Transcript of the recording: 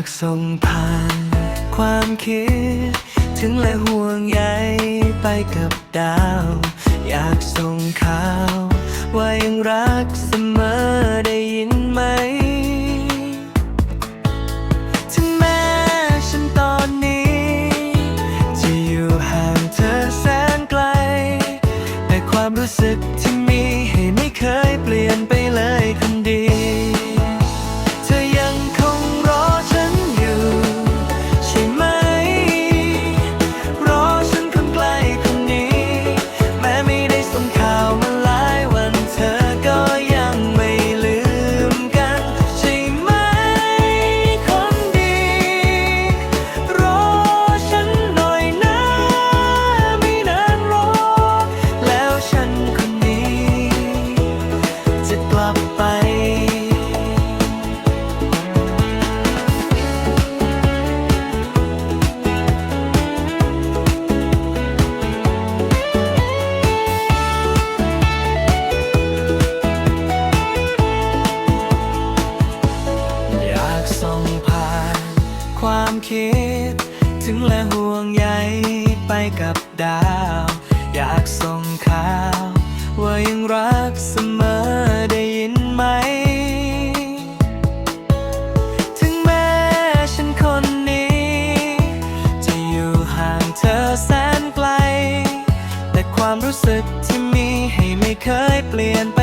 อยากส่งผ่านความคิด ถึงและห่วงใยไปกับดาว อยากส่งข่าว ว่ายังรักเสมอได้ยินไหม ถึงแม้ฉันตอนนี้ จะอยู่ห่างเธอแสนไกล แต่ความรู้สึกที่มีให้ไม่เคย ความคิด ถึงและห่วงใยไปกับดาว อยากส่งข่าว ว่ายังรักเสมอได้ยินไหม ถึงแม้ฉันคนนี้ จะอยู่ห่างเธอแสนไกล แต่ความรู้สึกที่มีให้ไม่เคยเปลี่ยนไป